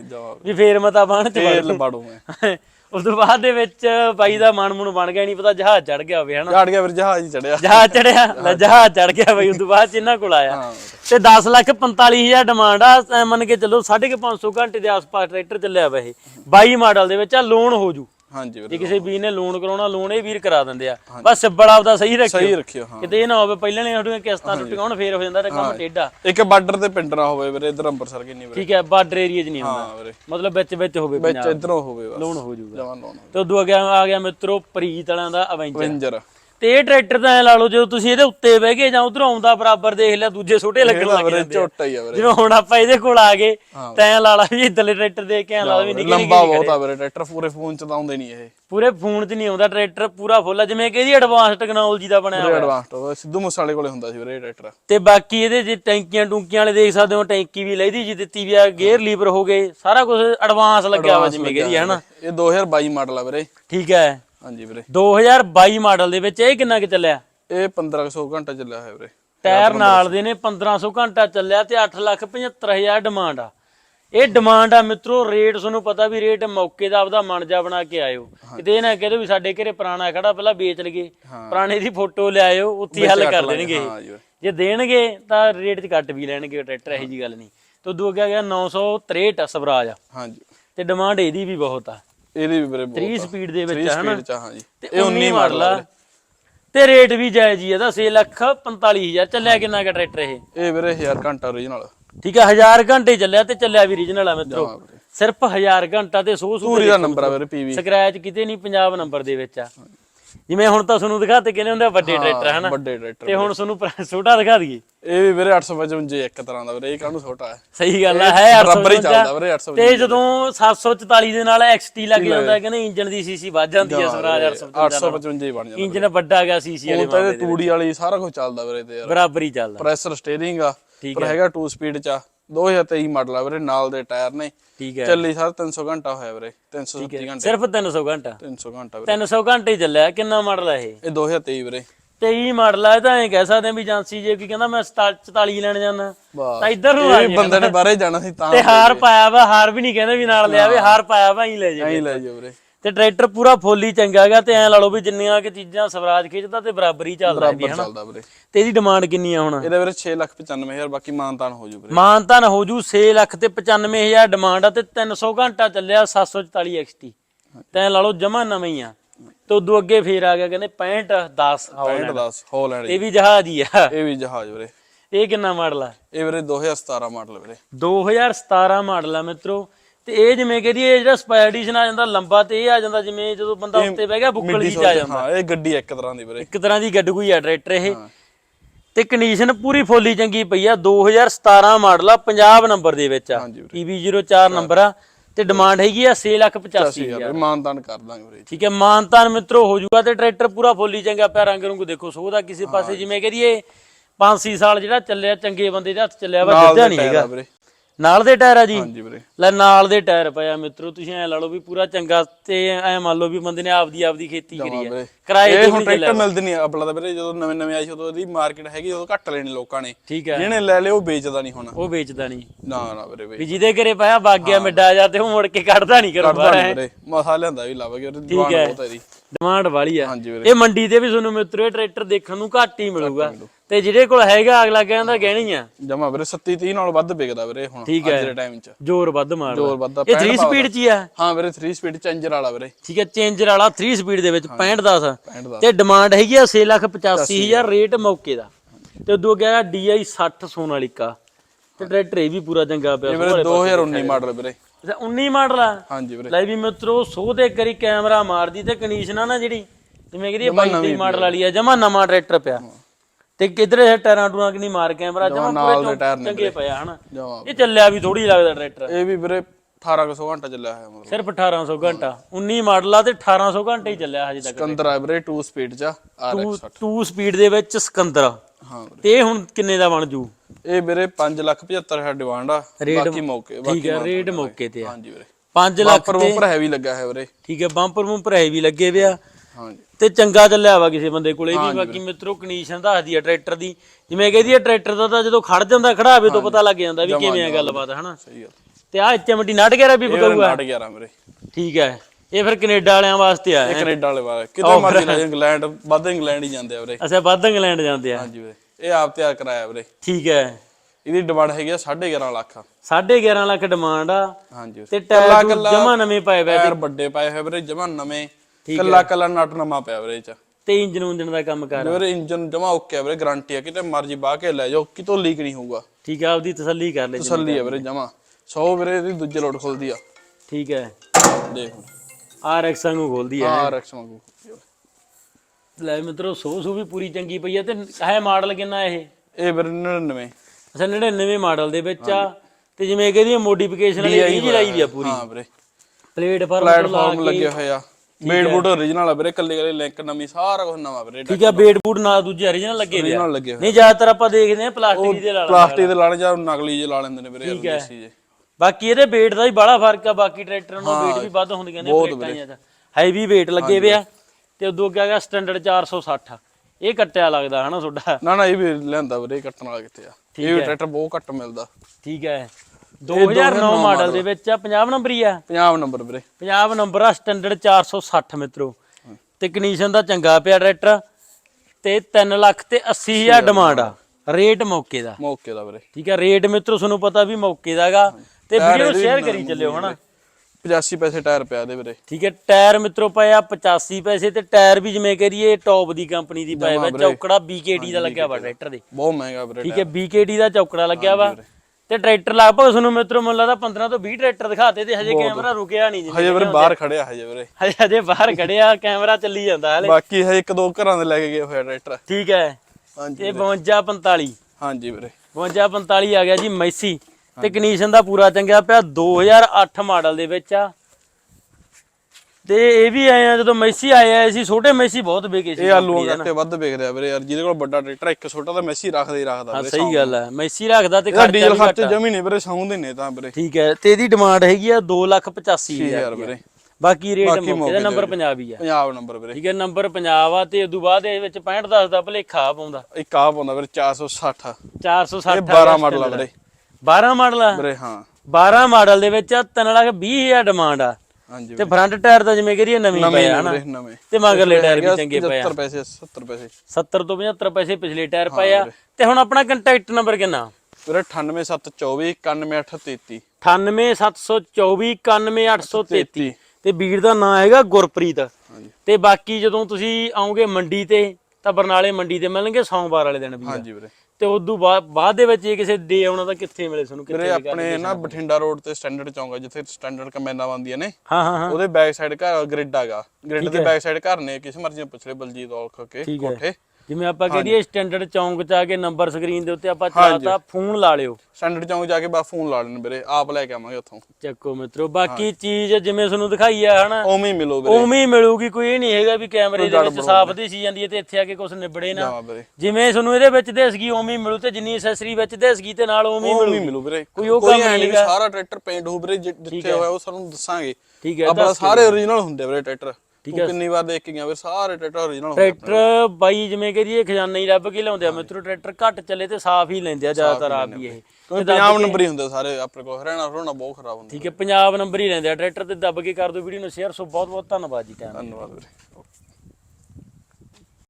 ਵੀ। ਫੇਰ ਮਤਾ ਬਾਣ ਚ ਬਾੜੂ ਮੈਂ। ਉਸ ਤੋਂ ਬਾਅਦ ਦੇ ਵਿੱਚ ਬਾਈ ਦਾ ਮਨ ਮੁਣ ਬਣ ਗਿਆ ਨਹੀਂ ਪਤਾ ਜਹਾਜ਼ ਚੜ ਗਿਆ ਹੋਵੇ ਹਨਾ? ਝਾੜ ਗਿਆ ਵੀਰੇ ਜਹਾਜ਼ ਹੀ ਚੜਿਆ ਜਹਾਜ਼ ਚੜਿਆ ਲੈ ਜਹਾਜ਼ ਚੜ ਗਿਆ ਬਈ ਉਸ ਤੋਂ ਬਾਅਦ ਚ ਇਹਨਾਂ ਕੋਲ ਆਇਆ। ਤੇ 10 ਲੱਖ 45000 ਡਿਮਾਂਡ ਆ ਮੰਨ ਕੇ ਚੱਲੋ 550 ਘੰਟੇ ਦੇ ਆਸ-ਪਾਸ ਟਰੈਕਟਰ ਚੱਲਿਆ ਵਾ ਇਹ। 22 ਮਾਡਲ ਦੇ ਵਿੱਚ ਆ ਲੋਨ ਹੋ ਜੂ। ਹਾਂਜੀ ਜੇ ਵੀਰੇ ਕਿਸੇ ਵੀਰ ਨੇ ਲੋਨ ਕਰਾਉਣਾ ਲੋਨ ਇਹ ਵੀਰ ਕਰਾ ਦਿੰਦੇ ਆ। ਬਸ ਸਿੱਬਲ ਆਪਦਾ ਸਹੀ ਰੱਖਿਓ। ਸਹੀ ਰੱਖਿਓ ਹਾਂ। ਕਿਤੇ ਇਹ ਨਾ ਹੋਵੇ ਪਹਿਲਾਂ ਨੇ ਸਾਡੀਆਂ ਕਿਸ਼ਤਾਂ ਟੁੱਟ ਗਾਉਣ ਫੇਰ ਹੋ ਜਾਂਦਾ ਤੇ ਕੰਮ ਟੇਢਾ। ਇੱਕ ਬਾਰਡਰ ਤੇ ਪਿੰਡ ਨਾ ਹੋਵੇ ਵੀਰੇ ਇਧਰ ਅੰਮ੍ਰਿਤਸਰ ਕਿੰਨੀ ਵੀਰੇ। ਠੀਕ ਹੈ ਬਾਰਡਰ ਏਰੀਆ 'ਚ ਨਹੀਂ ਹੁੰਦਾ। ਹਾਂ ਵੀਰੇ। ਮਤਲਬ ਵਿੱਚ ਵਿੱਚ ਹੋਵੇ ਵਿੱਚ ਇਧਰੋਂ ਹੋਵੇ ਬਸ। ਲੋਨ ਹੋ ਲੋਨ ਤੇ ਉਦੋਂ ਅੱਗੇ ਆ ਗਿਆ ਮਿੱਤਰੋ ਪ੍ਰੀਤ ਵਾਲਿਆਂ ਦਾ ਅਵੈਂਜਰ ਵਿੰਜਰ ਤੇ ਇਹ ਟਰੈਕਟਰ ਤਾਂ ਐ ਲਾ ਲਓ ਜਦੋਂ ਤੁਸੀਂ ਇਹਦੇ ਉੱਤੇ ਬਹਿ ਗਏ ਜਾਂ ਉਧਰੋਂ ਆਉਂਦਾ ਬਰਾਬਰ ਦੇਖ ਲਿਆ ਦੂਜੇ ਛੋਟੇ ਲੱਗਣ ਲੱਗ ਜਾਂਦੇ ਆ। ਝੋਟਾ ਹੀ ਆ ਵੀਰੇ। ਜਿਵੇਂ ਹੁਣ ਆਪਾਂ ਇਹਦੇ ਕੋਲ ਆ ਗਏ ਤਾਂ ਐ ਲਾ ਲਾ ਵੀ ਇਧਰਲੇ ਟਰੈਕਟਰ ਦੇਖ ਕੇ ਐ ਲਾ ਲਾ ਵੀ ਨਿੱਕੇ ਲੰਬਾ ਬਹੁਤ ਆ ਵੀਰੇ ਟਰੈਕਟਰ ਪੂਰੇ ਫੋਨ ਚ ਤਾਂ ਆਉਂਦੇ ਨਹੀਂ ਇਹ। ਪੂਰੇ ਫੋਨ 'ਚ ਨਹੀਂ ਆਉਂਦਾ ਟਰੈਕਟਰ ਪੂਰਾ ਫੁੱਲ ਆ ਜਿਵੇਂ ਕਿ ਇਹਦੀ ਐਡਵਾਂਸ ਟੈਕਨੋਲੋਜੀ ਦਾ ਬਣਿਆ ਹੋਇਆ। ਐਡਵਾਂਸਡ ਸਿੱਧੂ ਮੂਸੇਵਾਲੇ ਕੋਲੇ ਹੁੰਦਾ ਸੀ ਵੀਰੇ ਇਹ ਟਰੈਕਟਰ। ਤੇ ਬਾਕੀ ਇਹਦੇ ਜੇ ਟੈਂਕੀਆਂ ਟੂੰਕੀਆਂ ਵਾਲੇ ਦੇਖ ਸਕਦੇ ਹੋ ਟੈਂਕੀ ਵੀ ਲੈਦੀ ਜੀ ਦਿੱਤੀ ਵੀ ਆ ਗੇਅਰ ਲੀਵਰ ਹੋ ਗਏ ਸਾਰਾ ਕੁਝ ਐਡਵਾਂਸ ਲੱਗਿਆ ਹੋਇਆ ਜਿਵੇਂ ਕਿ ਹਨਾ ਇਹ 2022 ਮਾਡਲ ਆ ਵੀਰੇ। ਠੀਕ ਹੈ। ਹਾਂਜੀ ਵੀਰੇ। 2022 ਮਾਡਲ ਦੇ ਵਿੱਚ ਇਹ ਕਿੰਨਾ ਕਿ ਚੱਲਿਆ? ਇਹ 1500 ਘੰਟਾ ਚੱਲਿਆ ਹੋਇਆ ਵੀਰੇ। ਟਾਇਰ ਨਾਲ ਦੇ ਨੇ 1500 ਘੰਟਾ ਚੱਲਿਆ ਤੇ 875000 ਡਿਮਾਂਡ ਆ। ਇਹ ਡਿਮਾਂਡ ਆ ਮਿੱਤਰੋ ਰੇਟ ਤੁਹਾਨੂੰ ਪਤਾ ਵੀ ਰੇਟ ਮੌਕੇ ਦਾ ਆਪਦਾ ਮਨ ਜਾ ਬਣਾ ਕੇ ਆਇਓ। ਕਿਤੇ ਇਹ ਨਾ ਕਹਦੇ ਵੀ ਸਾਡੇ ਘਰੇ ਪੁਰਾਣਾ ਖੜਾ ਪਹਿਲਾਂ ਵੇਚ ਲਗੇ ਪੁਰਾਣੇ ਦੀ ਫੋਟੋ ਲਿਆਇਓ ਉੱਥੇ ਹੀ ਹੱਲ ਕਰ ਦੇਣਗੇ। ਹਾਂ ਜੀ। ਦੇਣਗੇ ਤਾਂ ਰੇਟ 'ਚ ਘੱਟ ਵੀ ਲੈਣਗੇ ਟਰੈਕਟਰ ਇਹੋ ਜੀ ਗੱਲ ਨਹੀਂ। ਤੇ ਦੂ ਅੱਗੇ ਆ ਗਿਆ 963 ਸਵਰਾਜ। ਹਾਂਜੀ ਤੇ ਡਿਮਾਂਡ ਇਹਦੀ ਵੀ ਬਹੁਤ ਆ। ਇਹਦੀ ਵੀ ਵੀਰੇ 3 ਸਪੀਡ ਦੇ ਵਿੱਚ 3 ਆ ਹਨਾ? ਸਪੀਡ ਚ ਆ, ਹਾਂ ਜੀ ਇਹ 19 ਮਾਡਲ ਆ ਤੇ ਰੇਟ ਵੀ ਜਾਇਜ਼ ਹੀ ਇਹਦਾ 6 ਲੱਖ 45000 ਚੱਲਿਆ ਕਿੰਨਾ ਕੁ ਟਰੈਕਟਰ ਇਹ? ਇਹ ਵੀਰੇ 1000 ਘੰਟਾ ਓਰੀਜਨਲ ਠੀਕ ਹੈ 1000 ਘੰਟੇ ਚੱਲਿਆ ਤੇ ਚੱਲਿਆ ਵੀ ਰੀਜਨਲ ਆ ਮਿੱਤਰੋ। ਸਿਰਫ 1000 ਘੰਟਾ ਤੇ 100 ਸੂ ਪੂਰੀ ਦਾ ਨੰਬਰ ਆ ਵੀਰੇ ਪੀਵੀ। ਸਕ੍ਰੈਚ ਕਿਤੇ ਨਹੀਂ ਪੰਜਾਬ ਨੰਬਰ ਦੇ ਵਿੱਚ ਆ। ਜਿਵੇਂ ਹੁਣ ਤਾਂ ਤੁਹਾਨੂੰ ਦਿਖਾਤੇ ਕਿਹਨੇ ਹੁੰਦੇ ਆ? ਵੱਡੇ ਟਰੈਕਟਰ ਹਨਾ? ਵੱਡੇ ਟਰੈਕਟਰ ਤੇ ਹੁਣ ਤੁਹਾਨੂੰ ਛੋਟਾ ਦਿਖਾ ਦਈਏ। ਇਹ ਵੀ ਵੀਰੇ 855 ਇੱਕ ਤਰ੍ਹਾਂ ਦਾ ਵੀਰੇ ਇਹ ਕਾਹਨੂੰ ਛੋਟਾ ਹੈ ਸਹੀ ਗੱਲ ਆ ਹੈ ਬਰਾਬਰ ਹੀ 855 ਚੱਲਦਾ ਵੀਰੇ 855 ਤੇ ਜਦੋਂ 744 ਦੇ ਨਾਲ XT ਲੱਗ ਜਾਂਦਾ ਕਹਿੰਦੇ ਇੰਜਨ ਦੀ ਸੀਸੀ ਵੱਧ ਜਾਂਦੀ ਹੈ ਸਵਰਾਜ 855 855 ਹੀ ਬਣ ਜਾਂਦਾ ਇੰਜਨ ਵੱਡਾ ਗਿਆ ਸੀਸੀ ਵਾਲੇ ਹੁਣ ਤਾਂ ਇਹ ਤੂੜੀ ਵਾਲੀ ਸਾਰਾ ਕੁਝ ਚੱਲਦਾ ਵੀਰੇ ਤੇ ਯਾਰ। ਬਰਾਬਰ ਹੀ ਚੱਲਦਾ। ਪ੍ਰੈਸਰ ਸਟੀਅਰਿੰਗ ਆ ਪਰ ਹੈਗਾ 2 ਸਪੀਡ ਚ ਆ। 2023 ਮਾਡਲ ਆ ਵੀਰੇ ਨਾਲ ਦੇ ਟਾਇਰ ਨੇ। ਠੀਕ ਹੈ। ਚੱਲੀ ਸਾਰ 300 ਘੰਟਾ ਹੋਇਆ ਵੀਰੇ 370 ਘੰਟੇ। ਸਿਰਫ 300 ਘੰਟਾ? 300 ਘੰਟਾ ਵੀਰੇ। 300 ਘੰਟੇ ਹੀ ਚੱਲਿਆ ਕਿੰਨਾ ਮਾਡਲ ਹੈ ਇਹ? ਇਹ 2023 ਵੀਰੇ। 23 ਮਾਡਲ ਆ ਤਾਂ ਐਂ ਕਹਿ ਸਕਦੇ ਆ ਵੀ ਏਜੰਸੀ ਜੇ ਕੋਈ ਕਹਿੰਦਾ ਮੈਂ 44 ਲੈਣ ਜਾਣਾ ਤਾਂ ਇੱਧਰ ਨੂੰ ਆ ਇਹ ਬੰਦੇ ਨੇ ਬਾਹਰੇ ਜਾਣਾ ਸੀ ਤਾਂ ਤੇ ਹਾਰ ਪਾਇਆ ਵਾ ਹਾਰ ਵੀ ਨਹੀਂ ਕਹਿੰਦੇ ਵੀ ਨਾਲ ਲਿਆਵੇ ਹਾਰ ਪਾਇਆ ਵਾ ਹੀ ਲੈ ਜੇ ਐਂ ਲੈ ਜਾਓ ਵੀਰੇ। ਤੇ ਟਰੈਕਟਰ ਪੂਰਾ ਫੁੱਲ ਚੰਗਾ ਹੈਗਾ ਤੇ ਐ ਲਾ ਲਓ ਵੀ ਜਿੰਨੀਆਂ ਕਿ ਚੀਜ਼ਾਂ ਸਵਰਾਜ ਖਿੱਚਦਾ ਤੇ ਬਰਾਬਰ ਹੀ ਚੱਲਦਾ ਇਹ ਵੀ ਬਰਾਬਰ ਹਨਾ। ਚੱਲਦਾ ਵੀਰੇ। ਤੇ ਇਹਦੀ ਡਿਮਾਂਡ ਕਿੰਨੀ ਆ ਹੁਣ? ਇਹਦਾ ਵੀਰੇ 695000 ਬਾਕੀ ਮਾਨਤਾਨ ਹੋ ਜੂ ਵੀਰੇ। ਮਾਨਤਾਨ ਹੋ ਜੂ 6 ਲੱਖ ਤੇ 95000 ਡਿਮਾਂਡ ਆ ਤੇ 300 ਘੰਟਾ ਚੱਲਿਆ 744 XT ਤੇ ਲਾ ਲਓ ਜਮਾ ਨਵੇਂ ਹੀ ਆ। ਤੇ ਉਦੋਂ ਅੱਗੇ ਫੇਰ ਆ ਗਿਆ ਕਹਿੰਦੇ 65 10 65 10 ਹੋਲੈਂਡ ਇਹ ਵੀ ਜਹਾਜ਼ ਹੀ ਆ। ਇਹ ਵੀ ਜਹਾਜ਼ ਵੀਰੇ। ਇਹ ਕਿੰਨਾ ਮਾਡਲ ਆ? ਇਹ ਵੀਰੇ 2017 ਮਾਡਲ ਵੀਰੇ। 2017 ਮਾਡਲ ਆ ਮਿੱਤਰੋ। ਤੇ ਇਹ ਜਿਵੇਂ ਕਹਦੀ ਇਹ ਜਿਹੜਾ ਸਪੈਡੀਸ਼ਨ ਆ ਜਾਂਦਾ ਲੰਬਾ ਤੇ ਇਹ ਆ ਜਾਂਦਾ ਜਿਵੇਂ ਜਦੋਂ ਬੰਦਾ ਉੱਤੇ ਬਹਿ ਗਿਆ ਬੁੱਕਲ ਜੀ ਚ ਆ ਜਾਂਦਾ। ਹਾਂ ਇਹ ਗੱਡੀ ਇੱਕ ਤਰ੍ਹਾਂ ਦੀ ਵੀਰੇ। ਇੱਕ ਤਰ੍ਹਾਂ ਦੀ ਗੱਡਗੂਈ ਆ ਟਰੈਕਟਰ ਇਹ ਤੇ ਕੰਡੀਸ਼ਨ ਪੂਰੀ ਫੁੱਲੀ ਚੰਗੀ ਪਈ ਆ 2017 ਮਾਡਲ ਆ ਪੰਜਾਬ ਨੰਬਰ ਦੇ ਵਿੱਚ ਆ। ਹਾਂਜੀ PB04 ਨੰਬਰ ਆ ਤੇ ਡਿਮਾਂਡ ਹੈਗੀ ਆ 6,85,000 ਯਾਰ ਮਾਨਤਾਨ ਕਰ ਦਾਂਗੇ ਵੀਰੇ। ਠੀਕ ਹੈ ਮਾਨਤਾਨ ਮਿੱਤਰੋ ਹੋ ਜਾਊਗਾ ਤੇ ਟਰੈਕਟਰ ਪੂਰਾ ਫੁੱਲੀ ਚੰਗਾ ਪਿਆ ਰੰਗ ਰੰਗ ਦੇਖੋ ਸੋਹਦਾ ਕਿਸੇ ਪਾਸੇ ਜਿਵੇਂ ਕਹਦੀਏ 5-6 ਸਾਲ ਜਿਹੜਾ ਚੱਲਿਆ ਚੰਗੇ ਬੰਦੇ ਦੇ ਹੱਥ ਚੱਲਿਆ ਵਾ ਜਿੱਦਿਆ ਦੇ ਨਹੀਂ ਹੈਗਾ। ਨਾਲ ਦੇ ਟਾਇਰ ਆ ਜੀ? ਹਾਂਜੀ ਵੀਰੇ। ਲੈ ਨਾਲ ਦੇ ਟਾਇਰ ਪਿਆ ਮਿੱਤਰੋ ਤੁਸੀਂ ਐ ਲਾ ਲਓ ਵੀ ਪੂਰਾ ਚੰਗਾ ਤੇ ਐ ਮੰਨ ਲਓ ਵੀ ਬੰਦੇ ਨੇ ਆਪਦੀ ਆਪਦੀ ਖੇਤੀ ਕਰੀ ਹੈ ਕਿਰਾਏ ਤੇ ਹੁਣ ਟਰੈਕਟਰ ਮਿਲਦੇ ਨਹੀਂ ਆਪਣਾ ਤਾਂ ਵੀਰੇ ਜਦੋਂ ਨਵੇਂ ਨਵੇਂ ਆਏ ਸੀ ਉਦੋਂ ਇਹਦੀ ਮਾਰਕੀਟ ਹੈਗੀ ਉਦੋਂ ਘੱਟ ਲੈਣੇ ਲੋਕਾਂ ਨੇ। ਠੀਕ ਹੈ ਜਿਹਨੇ ਲੈ ਲਿਆ ਉਹ ਵੇਚਦਾ ਨਹੀਂ ਹੁਣ। ਉਹ ਵੇਚਦਾ ਨਹੀਂ। ਨਾ ਨਾ ਵੀਰੇ ਵੀ ਜਿਹਦੇ ਘਰੇ ਪਾਇਆ ਵਗ ਗਿਆ ਮਿੱਡਾ ਜਾ ਤੇ ਉਹ ਮੁੜ ਕੇ ਕੱਢਦਾ ਨਹੀਂ ਵੀਰੇ। ਮਸਾ ਲਿਆਂਦਾ ਵੀ ਲਾਵਾਂਗੇ ਉਹਦੀ ਦੁਕਾਨ। ਬਹੁਤ ਹੈ ਇਹਦੀ। ਡਿਮਾਂਡ ਵਾਲੀ ਆ। ਹਾਂਜੀ ਵੀਰੇ। ਇਹ ਮੰਡੀ ਤੇ ਵੀ ਤੁਹਾਨੂੰ ਮਿੱਤਰੋ ਇਹ ਟਰੈਕਟਰ ਦੇਖਣ ਨੂੰ ਘੱਟ ਹੀ ਮਿਲੂਗਾ। ਤੇ ਜਿਹੜੇ ਕੋਲ ਹੈਗਾ ਅਗਲਾ ਕਹਿੰਦਾ ਗਹਿਣੀ ਆ। ਜਮਾ ਵੀਰੇ 37 30 ਨਾਲੋਂ ਵੱਧ ਵਿਕਦਾ ਵੀਰੇ ਹੁਣ ਅੱਜ। ਦੇ ਟਾਈਮ 'ਚ। ਜ਼ੋਰ ਵੱਧ ਮਾਰਦਾ ਜ਼ੋਰ ਵੱਧਦਾ, ਇਹ 3 ਪੈਂਹਠ ਸਪੀਡ ਚ ਹੀ ਆ। ਹਾਂ ਵੀਰੇ 3 ਸਪੀਡ ਚੇਂਜਰ ਵਾਲਾ ਵੀਰੇ। ਠੀਕ ਹੈ ਚੇਂਜਰ ਵਾਲਾ 3 ਸਪੀਡ ਦੇ ਵਿੱਚ 65 10 65 ਦਾ ਤੇ ਡਿਮਾਂਡ ਹੈਗੀ ਆ 685000 ਰੇਟ ਮੌਕੇ ਦਾ। ਤੇ ਉਦੋਂ ਗਿਆ DI 60 ਸੋਨਾਲੀਕਾ ਤੇ ਟਰੈਕਟਰ ਇਹ ਵੀ ਪੂਰਾ ਚੰਗਾ ਪਿਆ ਵੀਰੇ 2019 ਮਾਡਲ ਵੀਰੇ। ਅੱਛਾ 19 ਮਾਡਲ ਆ। ਹਾਂਜੀ ਵੀਰੇ। ਲੈ ਵੀ ਮਿੱਤਰੋ ਸੋ ਦੇ ਕਰੀ ਕੈਮਰਾ ਮਾਰਦੀ ਤੇ ਕੰਡੀਸ਼ਨ ਨਾ ਜਿਹੜੀ ਜਿਵੇਂ ਕਿ ਇਹ 22 ਮਾਡਲ ਵਾਲੀ ਆ ਜਮਾ ਨਵਾਂ ਟਰੈਕਟਰ ਪਿਆ। ਤੇ ਕਿਧਰੇ ਇਹ ਟਾਇਰਾਂ ਟੂਰਾਂ ਕਿ ਨਹੀਂ ਮਾਰ ਕੈਮਰਾ ਜਮਾ ਪੂਰੇ ਚੰਗੇ ਪਿਆ ਹਨਾ। ਇਹ ਚੱਲਿਆ ਵੀ ਥੋੜੀ ਲੱਗਦਾ ਟਰੈਕਟਰ। ਇਹ ਵੀ ਵੀਰੇ 1800 ਘੰਟਾ ਚੱਲਿਆ ਹੋਇਆ ਮਤਲਬ। ਸਿਰਫ 1800 ਘੰਟਾ। 19 ਮਾਡਲ ਆ ਤੇ 1800 ਘੰਟੇ ਹੀ ਚੱਲਿਆ ਹਜੇ ਤੱਕ। ਸਿਕੰਦਰ ਆ ਵੀਰੇ 2 ਸਪੀਡ 'ਚ RX 60 2 ਸਪੀਡ ਦੇ ਵਿੱਚ ਸਿਕੰਦਰ ਹਾਂ ਤੇ ਹੁਣ ਕਿੰਨੇ ਦਾ ਬਣ ਜੂ? ਇਹ ਵੀਰੇ 575000 ਡਿਮਾਂਡ ਆ। ਰੇਟ- ਬਾਕੀ ਮੌਕੇ ਠੀਕ ਹੈ। ਰੇਟ ਮੌਕੇ ਤੇ ਆ। ਹਾਂਜੀ ਵੀਰੇ। 5 ਲੱਖ ਪਰ ਉੱਪਰ ਹੈਵੀ ਲੱਗਾ ਹੈ ਵੀਰੇ। ਠੀਕ ਹੈ ਬੰਪਰ ਬੰਪਰ ਹੈ ਵੀ ਲੱਗੇ ਵੇ ਆ। ਹਾਂਜੀ। ਤੇ ਚੰਗਾ ਚੱਲਿਆ ਵਾ ਕਿਸੇ ਬੰਦੇ ਕੋਲੇ। ਵੀ ਬਾਕੀ ਮਿੱਤਰੋ ਕੰਡੀਸ਼ਨ ਦੱਸਦੀ ਆ ਟਰੈਕਟਰ ਦੀ। ਜਿਵੇਂ ਕਹਿੰਦੀ ਆ ਟਰੈਕਟਰ ਦਾ ਤਾਂ ਜਦੋਂ ਖੜ ਜਾਂਦਾ ਖੜਾਵੇ ਤੋਂ ਪਤਾ ਲੱਗ ਜਾਂਦਾ ਵੀ ਕਿਵੇਂ ਆ ਗੱਲਬਾਤ ਹਨਾ? ਸਹੀ ਗੱਲ। ਤੇ ਆ ਨਾਟ ਗਿਆ ਵੀ ਇਹ ਵੀਰੇ ਬਕਾਊਗਾ 11 ਵੀਰੇ। ਠੀਕ ਹੈ ਇਹ ਫਿਰ ਕੈਨੇਡਾ ਵਾਲਿਆਂ ਵਾਸਤੇ ਆ ਇਹ ਕੈਨੇਡਾ ਵਾਲੇ ਵਾਲੇ। ਕਿਤੇ ਮਰਜ਼ੀ ਜਾਓ, ਇੰਗਲੈਂਡ ਵੱਧ ਇੰਗਲੈਂਡ ਹੀ ਜਾਂਦੇ ਆ ਵੀਰੇ। ਅੱਛਾ ਵੱਧ ਇੰਗਲੈਂਡ ਜਾਂਦੇ ਆ। ਹਾਂਜੀ ਵੀਰੇ। ਇਹ ਆਪ ਤਿਆਰ ਕਰਾਇਆ ਵੀਰੇ। ਠੀਕ ਹੈ। ਇਹਦੀ ਡਿਮਾਂਡ ਹੈਗੀ ਆ 11.5 ਲੱਖ। 11.5 ਲੱਖ ਡਿਮਾਂਡ ਆ। ਹਾਂਜੀ। ਤੇ ਟਾਇਰ ਜਮਾ ਨਵੇਂ ਪਾਏ ਵੇ ਟਾਇਰ ਵੱਡੇ ਪਾਏ ਹੋਏ ਵੀਰੇ ਜਮਾ ਨਵੇਂ। ਕੱਲਾ ਕੱਲਾ ਨਟ ਨਵਾਂ ਪਿਆ ਵੀਰੇ ਚ। ਤੇ ਇੰਜਨ ਉਂਜਨ ਦਾ ਕੰਮ ਕਰ। ਵੀਰੇ ਇੰਜਨ ਜਮਾ ਓਕੇ ਆ ਵੀਰੇ ਗਾਰੰਟੀ ਆ। ਕਿਤੇ ਮਰਜ਼ੀ ਬਾਹ ਕੇ ਲੈ ਜਾਓ ਕਿਤੋਂ ਲੀਕ ਨਹੀਂ ਹੋਊਗਾ। ਠੀਕ ਹੈ ਆਪਦੀ ਤਸੱਲੀ ਕਰ ਲੈ। ਤਸੱਲੀ ਆ ਵੀਰੇ ਜਮਾ। 100 ਵੀਰੇ ਇਹਦੀ ਦੂਜੇ ਲੋਡ ਖੁੱਲਦੀ ਆ। ਠੀਕ ਹੈ। ਦੇਖ। ਆਰ ਐਕਸ ਵਾਂਗੂ ਖੋਲਦੀ ਹਾਂ। ਰੈਕਸ ਵਾਂਗੂ। ਲੈ ਮਿੱਤਰੋ ਸੋ ਸੂ ਵੀ ਪੂਰੀ ਚੰਗੀ ਪਈ ਹੈ ਤੇ ਹੈ ਮਾਡਲ ਕਿੰਨਾ ਇਹ? ਇਹ ਵੀਰੇ 99 ਅੱਛਾ 99 ਮਾਡਲ ਦੇ ਵਿੱਚ ਆ। ਤੇ ਜਿਵੇਂ ਕਹਿੰਦੀ ਮੋਡੀਫਿਕੇਸ਼ਨ ਵਾਲੀ ਇਹ ਜੀ ਲਾਈ ਵੀ ਆ ਪੂਰੀ। ਹਾਂ ਵੀਰੇ। ਪਲੇਟਫਾਰਮ ਪਲੇਟਫਾਰਮ ਲੱਗੇ ਹੋਏ ਆ। ਬੇਡ ਬੂਟ origignal ਆ ਵੀਰੇ ਕੱਲੇ ਕੱਲੇ ਲਿੰਕ ਨਵੀਂ ਸਾਰਾ ਕੁਝ ਨਵਾਂ ਵੀਰੇ ਠੀਕ ਆ ਬੇਟ ਬੂਟ ਨਾਲ ਦੂਜੇ origignal ਲੱਗੇ ਹੋਏ ਆ। ਨਹੀਂ ਜ਼ਿਆਦਾਤਰ ਆਪਾਂ ਦੇਖਦੇ ਆ ਪਲਾਸਟਿਕ ਦੇ ਨਾਲ ਪਲਾਸਟਿਕ ਦੇ ਲਾਣੇ ਜਾਂ ਨਕਲੀ ਜੇ ਲਾ ਲੈਂਦੇ ਨੇ ਵੀਰੇ ਦੇਸੀ ਜੇ ਬਾਕੀ ਇਹਦੇ weight ਦਾ ਵੀ ਬੜਾ ਫ਼ਰਕ ਆ ਬਾਕੀ ਟਰੈਕਟਰਾਂ ਨਾਲੋਂ weight ਵੀ ਵੱਧ ਹੁੰਦੀਆਂ ਨੇ ਪਲੇਟਾਂ ਜਾਂ ਹੈਵੀ weight ਲੱਗੇ ਹੋਏ ਆ। ਤੇ ਉਦੋਂ ਅੱਗੇ ਆ ਗਿਆ ਸਟੈਂਡਰਡ 460 ਇਹ ਕੱਟਿਆ ਲੱਗਦਾ ਹਨਾ ਤੁਹਾਡਾ? ਨਾ ਨਾ ਇਹ ਵੀ ਲੈਂਦਾ ਵੀਰੇ ਇਹ ਕੱਟਣ ਵਾਲਾ ਕਿੱਥੇ ਆ? ਇਹ ਵੀ ਟਰੈਕਟਰ ਬਹੁਤ ਘੱਟ ਮਿਲਦਾ। ਠੀਕ ਹੈ। 2009 ਮਾਡਲ ਦੇ ਵਿੱਚ ਆ। 50 ਨੰਬਰ ਹੀ ਆ। 50 ਨੰਬਰ ਵੀਰੇ। 50 ਨੰਬਰ ਆ ਸਟੈਂਡਰਡ 460 ਮਿੱਤਰੋ। ਤੇ ਕੰਡੀਸ਼ਨ ਦਾ ਚੰਗਾ ਪਿਆ ਟਰੈਕਟਰ ਤੇ 3 ਲੱਖ ਤੇ 80000 ਡਿਮਾਂਡ ਆ। ਰੇਟ ਮੌਕੇ ਦਾ। ਮੌਕੇ ਦਾ ਵੀਰੇ। ਠੀਕ ਹੈ ਰੇਟ ਮਿੱਤਰੋ ਤੁਹਾਨੂੰ ਪਤਾ ਵੀ ਮੌਕੇ ਦਾਗਾ ਤੇ ਵੀਡੀਓ ਨੂੰ ਸ਼ੇਅਰ ਕਰੀ ਚੱਲਿਓ ਹਨਾ। 85 ਪੈਸੇ ਟਾਇਰ ਪਿਆ ਦੇ ਵੀਰੇ। ਠੀਕ ਹੈ ਟਾਇਰ ਮਿੱਤਰੋ ਪਏ ਆ 85 ਪੈਸੇ ਤੇ ਟਾਇਰ ਵੀ ਜਿਵੇਂ ਕਰੀਏ ਟੌਪ ਦੀ ਕੰਪਨੀ ਦੀ ਪਏ ਵਾ ਚੌਕੜਾ BKT ਦਾ ਲੱਗਿਆ ਵਾ ਟਰੈਕਟਰ ਦੇ। ਬਹੁਤ ਮਹਿੰਗਾ ਵੀਰੇ ਠੀਕ ਹੈ BKT ਦਾ ਚੌਕੜਾ ਲੱਗਿਆ ਵਾ। ਤੇ ਟਰੈਕਟਰ ਲਗਭਗ ਤੁਹਾਨੂੰ ਮਿੱਤਰੋ ਮੈਨੂੰ ਲੱਗਦਾ 15 ਤੋਂ 20 ਟਰੈਕਟਰ ਦਿਖਾਤੇ ਤੇ ਹਜੇ ਕੈਮਰਾ ਰੁਕਿਆ ਨਹੀਂ ਜੀ ਹਜੇ ਵੀਰੇ ਬਾਹਰ ਖੜਿਆ ਹਜੇ ਵੀਰੇ। ਹਜੇ ਹਜੇ ਬਾਹਰ ਖੜਿਆ ਕੈਮਰਾ ਚੱਲੀ ਜਾਂਦਾ ਹਲੇ। ਬਾਕੀ ਹਜੇ ਇੱਕ ਦੋ ਘਰਾਂ ਦੇ ਲੈ ਕੇ ਗਏ ਹੋਇਆ ਟਰੈਕਟਰ। ਠੀਕ ਹੈ। ਹਾਂਜੀ ਇਹ 52 45 ਹਾਂਜੀ ਵੀਰੇ। 52 45 ਆ ਗਿਆ ਜੀ ਮੈਸੀ। ਤੇ ਕੰਡੀਸ਼ਨ ਦਾ ਪੂਰਾ ਚੰਗਾ ਪਿਆ 2008 ਮਾਡਲ ਦੇ ਵਿੱਚ ਆ। ਤੇ ਇਹ ਵੀ ਆਏ ਆ ਜਦੋਂ ਮੈਸੀ ਆਏ ਆ ਸੀ ਛੋਟੇ ਮੈਸੀ ਬਹੁਤ ਵਿਕੇ ਸੀ ਇਹ ਆਲੂਆਂ ਕਰਕੇ ਵੱਧ ਵਿਕਦੇ ਆ ਵੀਰੇ ਯਾਰ ਜਿਹਦੇ ਕੋਲ ਵੱਡਾ ਟਰੈਕਟਰ ਇੱਕ ਛੋਟਾ ਤਾਂ ਮੈਸੀ ਰੱਖਦਾ ਹੀ ਰੱਖਦਾ ਹਾਂ ਵੀਰੇ ਸਹੀ ਗੱਲ ਹੈ ਮੈਸੀ ਰੱਖਦਾ ਤੇ ਇਹਦਾ ਖਰਚਾ ਡੀਜ਼ਲ ਖਰਚੇ। ਜਮੀ ਨੇ ਵੀਰੇ ਸੌਂਦੇ ਨੇ ਤਾਂ ਵੀਰੇ। ਠੀਕ ਹੈ ਤੇ ਇਹਦੀ ਡਿਮਾਂਡ ਹੈਗੀ ਆ 285000 ਯਾਰ ਵੀਰੇ। ਬਾਕੀ ਰੇਟ ਬਾਕੀ ਮੌਕੇ ਮੌਕੇ ਦਾ ਤੇ ਨੰਬਰ। ਪੰਜਾਬੀ ਆ। ਪੰਜਾਬ ਨੰਬਰ ਵੀਰੇ। ਠੀਕ ਹੈ ਨੰਬਰ ਪੰਜਾਬ ਆ ਤੇ ਉਦੋਂ ਬਾਅਦ ਇਹ ਵਿੱਚ 65 10 ਦਾ ਭਲੇਖਾ ਪਾਉਂਦਾ ਇੱਕ ਆ ਪਾਉਂਦਾ ਵੀਰੇ 460 460 ਇਹ 12 ਮਾਡਲ ਆ ਵੀਰੇ। 12 ਮਾਡਲ ਆ। ਵੀਰੇ ਹਾਂ। 12 ਮਾਡਲ ਦੇ ਵਿੱਚ 3 ਲੱਖ 20000 ਡਿਮਾਂਡ ਆ। ਹਾਂਜੀ ਤੇ ਫਰੰਟ ਟਾਇਰ ਤਾਂ ਜਿਵੇਂ ਕਰੀਏ ਨਵੀਂ ਪਏ ਨੇ। ਵੀਰੇ ਨਵੇਂ। ਤੇ ਮਗਰਲੇ ਟਾਇਰ ਵੀ ਚੰਗੇ ਪਏ ਆ। 70 ਪੈਸੇ 70 ਪੈਸੇ। 70 ਤੋਂ 75 ਪੈਸੇ ਪਿਛਲੇ ਟਾਇਰ ਪਏ ਆ। ਤੇ ਹੁਣ ਆਪਣਾ ਕੰਟੈਕਟ ਨੰਬਰ ਕਿੰਨਾ? ਵੀਰੇ 98724 91833 98724 91833 ਤੇ ਵੀਰ ਦਾ ਨਾਮ ਹੈਗਾ ਗੁਰਪ੍ਰੀਤ। ਤੇ ਬਾਕੀ ਜਦੋਂ ਤੁਸੀਂ ਆਓਗੇ ਮੰਡੀ ਤੇ ਤਾਂ ਬਰਨਾਲੇ ਮੰਡੀ ਤੇ ਮਿਲਣਗੇ ਸੋਮਵਾਰ ਵਾਲੇ ਦਿਨ ਵੀ ਆ। ਹਾਂਜੀ ਵੀਰੇ। ਤੇ ਉਦੋਂ ਬਾਅਦ ਬਾਅਦ ਦੇ ਵਿੱਚ ਜੇ ਕਿਸੇ ਡੇ ਆਉਣਾ ਤਾਂ ਕਿੱਥੇ ਮਿਲੇ ਤੁਹਾਨੂੰ? ਵੀਰੇ ਕਿੱਥੇ ਆਪਣੇ ਨਾ ਬਠਿੰਡਾ ਰੋਡ ਤੇ ਸਟੈਂਡਰਡ ਚੌਂਕ ਆ ਜਿੱਥੇ ਸਟੈਂਡਰਡ ਕੰਬਾਈਨਾਂ ਆਉਂਦੀਆਂ ਨੇ। ਹਾਂ ਹਾਂ ਹਾਂ। ਉਹਦੇ ਬੈਕ ਸਾਈਡ ਘਰ ਗ੍ਰਿਡ ਹੈਗਾ। ਗ੍ਰਿਡ ਦੇ ਬੈਕ ਸਾਈਡ ਘਰ ਨੇ ਕਿਸੇ ਮਰਜ਼ੀ ਨੂੰ ਪੁੱਛ ਲੈ ਬਲਜੀਤ ਔਲਖ ਕੇ। ਕੋਠੇ। ਜਿਵੇਂ ਆਪਾਂ ਕਹਦੀਏ ਸਟੈਂਡਰਡ ਚੌਂਕ ਚ ਆ ਕੇ ਨੰਬਰ ਸਕਰੀਨ ਦੇ ਉੱਤੇ ਆਪਾਂ ਚਲਾਤਾ ਫੋਨ ਲਾ ਲਿਓ। ਸਟੈਂਡਰਡ ਚੌਂਕ ਜਾ ਕੇ ਬਸ ਫੋਨ ਲਾ ਲੈਣ ਵੀਰੇ ਆਪ ਲੈ ਕੇ ਆਵਾਂਗੇ ਉੱਥੋਂ। ਚੱਕੋ ਮਿੱਤਰੋ ਬਾਕੀ ਚੀਜ਼ ਜਿਵੇਂ ਤੁਹਾਨੂੰ ਦਿਖਾਈ ਆ ਹਨਾ? ਉਵੇਂ ਹੀ ਮਿਲੋ ਵੀਰੇ। ਉਵੇਂ ਹੀ ਮਿਲੂਗੀ ਕੋਈ ਇਹ ਨਹੀਂ ਹੈਗਾ ਵੀ ਕੈਮਰੇ ਦੇ ਵਿੱਚ ਸਾਫ਼ ਦਿਸੀ ਜਾਂਦੀ ਹੈ ਤੇ ਇੱਥੇ ਆ ਕੇ ਕੁਝ ਨਿਬੜੇ ਨਾ। ਜਾਵਾਂ ਤੁਹਾਨੂੰ ਇਹਦੇ ਵਿੱਚ ਦਿਸਗੀ ਉਵੇਂ ਹੀ ਮਿਲੂ ਤੇ ਜਿੰਨੀ ਐਕਸੈਸਰੀ ਵਿੱਚ ਦਿਸਗੀ ਤੇ ਨਾਲ ਉਵੇਂ ਹੀ ਮਿਲੂ। ਵੀਰੇ। ਕੋਈ ਉਹ ਕੰਮ ਨਹੀਂ ਹੈਗਾ। ਸਾਰਾ ਟਰੈਕਟਰ ਪੇਂਟ ਹੋ ਵੀਰੇ ਜਿੱਥੇ ਹੋਇਆ ਉਹ ਸਾਨੂੰ ਦੱਸਾਂਗੇ। ਠੀਕ ਹੈ ਆਪਣਾ ਸਾਰੇ ਓਰੀਜਨਲ ਹੁੰਦੇ ਵੀਰੇ ਟਰੈਕਟਰ ਠੀਕ ਤੂੰ ਕਿੰਨੀ ਵਾਰ ਦੇਖ ਕੇ ਗਿਆ ਵੀਰੇ ਸਾਰੇ ਟਰੈਕਟਰ ਓਰੀਜਨਲ ਹੁੰਦੇ ਟਰੈਕਟਰ ਬਾਈ ਜਿਵੇਂ ਕਹਦੀਏ ਖਜ਼ਾਨਾ ਹੀ ਲੱਭ ਕੇ ਲਿਆਉਂਦੇ ਆ। ਮਿੱਤਰੋ ਟਰੈਕਟਰ ਘੱਟ ਚੱਲੇ ਤੇ ਸਾਫ਼ ਹੀ ਲੈਂਦੇ ਆ ਜ਼ਿਆਦਾਤਰ ਆਪ ਹੀ ਇਹ। ਪੰਜਾਬ ਨੰਬਰ ਹੀ ਹੁੰਦੇ ਸਾਰੇ ਆਪਣੇ ਕੋਲ ਹਰਿਆਣਾ ਹਰਿਆਣਾ ਬਹੁਤ ਖਰਾਬ ਹੁੰਦਾ। ਠੀਕ ਹੈ ਪੰਜਾਬ ਨੰਬਰ ਹੀ ਲੈਂਦੇ ਆ। ਟਰੈਕਟਰ ਤੇ ਦੱਬ ਕੇ ਕਰ ਦਿਓ ਵੀਡੀਓ ਨੂੰ ਸ਼ੇਅਰ ਸੋ ਬਹੁਤ ਬਹੁਤ ਧੰਨਵਾਦ ਜੀ ਟਾਈਮ ਧੰਨਵਾਦ ਵੀਰੇ।